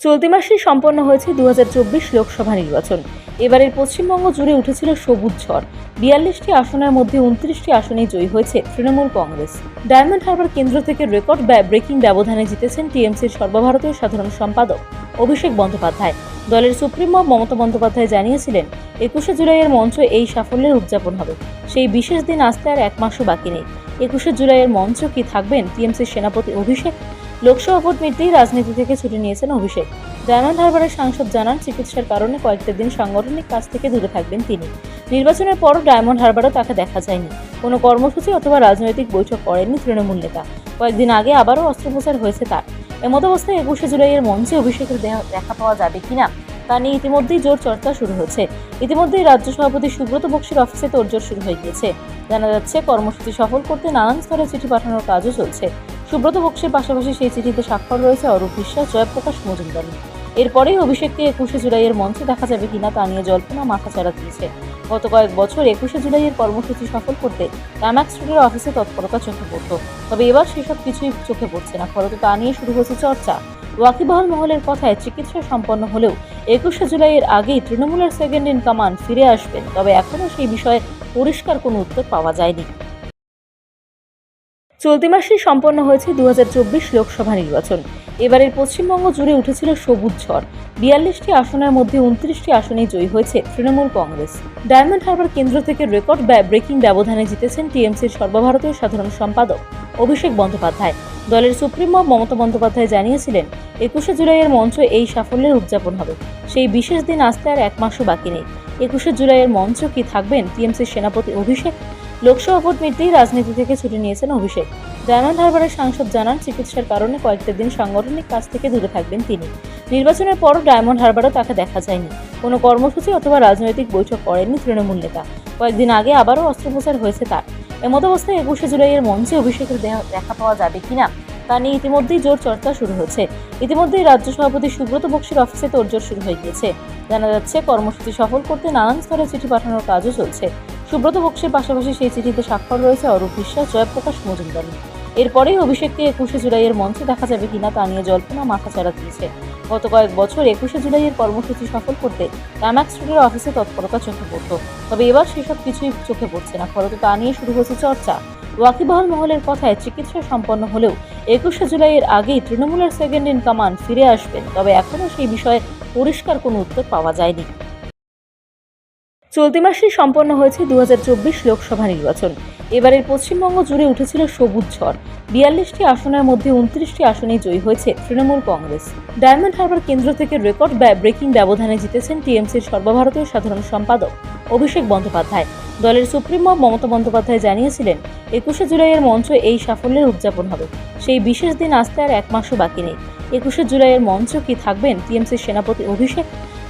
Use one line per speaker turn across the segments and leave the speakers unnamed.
চলতি মাসেই সম্পন্ন হয়েছে দুহাজার চব্বিশ লোকসভা নির্বাচন। এবারের পশ্চিমবঙ্গ জুড়ে উঠেছিল সবুজ ঝড়। বিয়াল্লিশটি আসনের মধ্যে উনত্রিশটি আসনেই জয়ী হয়েছে তৃণমূল কংগ্রেস। ডায়মন্ড হারবার কেন্দ্র থেকে রেকর্ড ব্রেকিং ব্যবধানে জিতেছেন টিএমসির সর্বভারতীয় সাধারণ সম্পাদক অভিষেক বন্দ্যোপাধ্যায়। দলের সুপ্রিমো মমতা বন্দ্যোপাধ্যায় জানিয়েছিলেন, একুশে জুলাইয়ের মঞ্চ এই সাফল্যের উদযাপন হবে। সেই বিশেষ দিন আসতে আর এক মাসও বাকি নেই। একুশে জুলাইয়ের মঞ্চ কি থাকবেন টিএমসির সেনাপতি অভিষেক? লোকসভা ভোট মিটতেই রাজনীতি থেকে ছুটি নিয়েছেন অভিষেক। ডায়মন্ড হারবারের সাংসদ, জানান চিকিৎসার কারণে কয়েকটা দিন সাংগঠনিক কাজ থেকে দূরে থাকবেন তিনি। নির্বাচনের পরও ডায়মন্ড হারবারও তাকে দেখা যায়নি। কোনো কর্মসূচি অথবা রাজনৈতিক বৈঠক করেননি তৃণমূল নেতা। কয়েকদিন আগে আবারও অস্ত্রোপচার হয়েছে তার। এমত অবস্থায় একুশে জুলাইয়ের মঞ্চে অভিষেকের দেখা পাওয়া যাবে কিনা, তা নিয়ে ইতিমধ্যেই জোর চর্চা শুরু হয়েছে। ইতিমধ্যেই রাজ্য সভাপতি সুব্রত বক্সির অফিসে তোড়জোড় শুরু হয়ে গিয়েছে। জানা যাচ্ছে, কর্মসূচি সফল করতে নানান স্তরে চিঠি পাঠানোর কাজও চলছে। সুব্রত বক্সের পাশাপাশি সেই চিঠিতে স্বাক্ষর রয়েছে অরূপ বিশ্বাস, জয়প্রকাশ মজুমদারের এরপরেই অভিষেককে একুশে জুলাইয়ের মঞ্চে দেখা যাবে কিনা তা নিয়ে জল্পনা মাথা মাথাচাড়া দিয়েছে। গত কয়েক বছর একুশে জুলাইয়ের কর্মসূচি সফল করতে রামাক স্টুডিওর অফিসে তৎপরতা চোখে পড়ত তবে এবার সেসব কিছুই চোখে পড়ছে না, ফলত তা নিয়ে শুরু হয়েছে চর্চা। ওয়াকিবহল মহলের কথায় চিকিৎসা সম্পন্ন হলেও একুশে জুলাইয়ের আগেই তৃণমূলের সেকেন্ড ইন কমান্ড ফিরে আসবেন, তবে এখনও সেই বিষয়ে পরিষ্কার কোনো উত্তর পাওয়া যায়নি। চলতি মাসেই সম্পন্ন হয়েছে দুহাজার চব্বিশ লোকসভা নির্বাচন। এবারের পশ্চিমবঙ্গ জুড়ে উঠেছিল সবুজ ঝড়। বিয়াল্লিশটি আসনের মধ্যে উনত্রিশটি আসনেই জয়ী হয়েছে তৃণমূল কংগ্রেস। ডায়মন্ড হারবার কেন্দ্র থেকে রেকর্ড ব্রেকিং ব্যবধানে জিতেছেন টিএমসির সর্বভারতীয় সাধারণ সম্পাদক অভিষেক বন্দ্যোপাধ্যায়। দলের সুপ্রিমো মমতা বন্দ্যোপাধ্যায় জানিয়েছিলেন, একুশে জুলাইয়ের মঞ্চ এই সাফল্যের উদযাপন হবে। সেই বিশেষ দিন আসতে আর এক মাসও বাকি নেই। একুশে জুলাইয়ের মঞ্চ কি থাকবেন টিএমসির সেনাপতি অভিষেক? লোকসভা ভোট মিটতেই রাজনীতি থেকে ছুটি নিয়েছেন অভিষেক। ডায়মন্ড হারবারের সাংসদ জানান, চিকিৎসার কারণে কয়েকটা দিন সাংগঠনিক কাজ থেকে দূরে থাকবেন তিনি। নির্বাচনের পরও ডায়মন্ড হারবারও তাকে দেখা যায়নি। কোনো কর্মসূচি অথবা রাজনৈতিক বৈঠক করেননি তৃণমূল নেতা। কয়েকদিন আগে আবারও অস্ত্রোপচার হয়েছে তার। এমত অবস্থায় একুশে জুলাইয়ের মঞ্চে অভিষেকের দেখা পাওয়া যাবে কিনা, তা নিয়ে ইতিমধ্যেই জোর চর্চা শুরু হয়েছে। ইতিমধ্যেই রাজ্য সভাপতি সুব্রত বক্সির অফিসে তোড়জোড় শুরু হয়ে গিয়েছে। জানা যাচ্ছে, কর্মসূচি সফল করতে নানান স্তরে চিঠি পাঠানোর কাজও চলছে। সুব্রত বক্সের পাশাপাশি সেই চিঠিতে স্বাক্ষর রয়েছে অরূপ বিশ্বাস, জয়প্রকাশ মজুমদারের এরপরেই অভিষেককে একুশে জুলাইয়ের মঞ্চে দেখা যাবে কিনা তা নিয়ে জল্পনা মাথা মাথাচাড়া দিয়েছে। গত কয়েক বছর একুশে জুলাইয়ের কর্মসূচি সফল করতে রামাক স্টুডিওর অফিসে তৎপরতা চোখে পড়ত তবে এবার সেসব কিছুই চোখে পড়ছে না, ফলত তা নিয়ে শুরু হয়েছে চর্চা। ওয়াকিবহল মহলের কথায় চিকিৎসা সম্পন্ন হলেও একুশে জুলাইয়ের আগেই তৃণমূলের সেকেন্ড ইন কমান্ড ফিরে আসবেন, তবে এখনও সেই বিষয়ে পরিষ্কার কোনো উত্তর পাওয়া যায়নি। চলতি মাসেই সম্পন্ন হয়েছে দুহাজার চব্বিশ লোকসভা নির্বাচন। এবারের পশ্চিমবঙ্গ জুড়ে উঠেছিল সবুজ ঝড়। বিয়াল্লিশটি আসনের মধ্যে উনত্রিশটি আসনেই জয়ী হয়েছে তৃণমূল কংগ্রেস। ডায়মন্ড হারবার কেন্দ্র থেকে রেকর্ড ব্রেকিং ব্যবধানে জিতেছেন টিএমসির সর্বভারতীয় সাধারণ সম্পাদক অভিষেক বন্দ্যোপাধ্যায়। দলের সুপ্রিমো মমতা বন্দ্যোপাধ্যায় জানিয়েছিলেন, একুশে জুলাইয়ের মঞ্চ এই সাফল্যের উদযাপন হবে। সেই বিশেষ দিন আসতে আর এক মাসও বাকি নেই। একুশে জুলাইয়ের মঞ্চ কি থাকবেন টিএমসির সেনাপতি অভিষেক?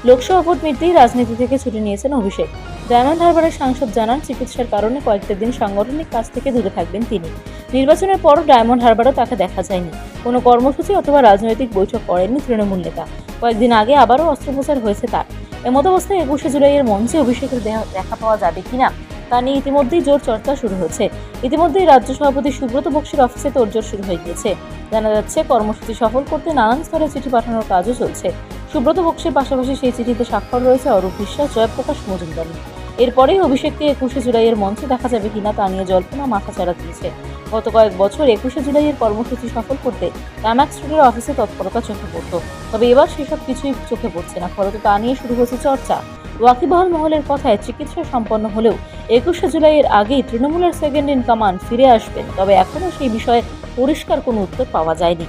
লোকসভা ভোট মিটতেই রাজনীতি থেকে ছুটি নিয়েছেন অভিষেক। ডায়মন্ড হারবারের সাংসদ জানান, চিকিৎসার কারণে কয়েকটা দিন সাংগঠনিক কাজ থেকে দূরে থাকবেন তিনি। নির্বাচনের পরও ডায়মন্ড হারবারও তাকে দেখা যায়নি। কোনো কর্মসূচি অথবা রাজনৈতিক বৈঠক করেননি তৃণমূল নেতা। কয়েকদিন আগে আবারও অস্ত্রোপচার হয়েছে তার। এমত অবস্থায় একুশে জুলাইয়ের মঞ্চে অভিষেকের দেখা পাওয়া যাবে কিনা, তা নিয়ে ইতিমধ্যেই জোর চর্চা শুরু হয়েছে। ইতিমধ্যেই রাজ্য সভাপতি সুব্রত বক্সির অফিসে তোড়জোড় শুরু হয়ে গিয়েছে। জানা যাচ্ছে, কর্মসূচি সফল করতে নানান স্তরে চিঠি পাঠানোর কাজও চলছে। সুব্রত বক্সের পাশাপাশি সেই চিঠিতে স্বাক্ষর রয়েছে অরূপ বিশ্বাস, জয়প্রকাশ মজুমদারের এরপরেই অভিষেককে একুশে জুলাইয়ের মঞ্চে দেখা যাবে কিনা তা নিয়ে জল্পনা মাথাচাড়া দিয়েছে। গত কয়েক বছর একুশে জুলাইয়ের কর্মসূচি সফল করতে রামাক স্টুডিওর অফিসে তৎপরতা চোখে পড়ত। তবে এবার সেসব কিছুই চোখে পড়ছে না, ফলত তা নিয়ে শুরু হয়েছে চর্চা। ওয়াকিবহল মহলের কথায় চিকিৎসা সম্পন্ন হলেও একুশে জুলাইয়ের আগেই তৃণমূলের সেকেন্ড ইন কমান্ড ফিরে আসবেন, তবে এখনও সেই বিষয়ে পরিষ্কার কোনো উত্তর পাওয়া যায়নি।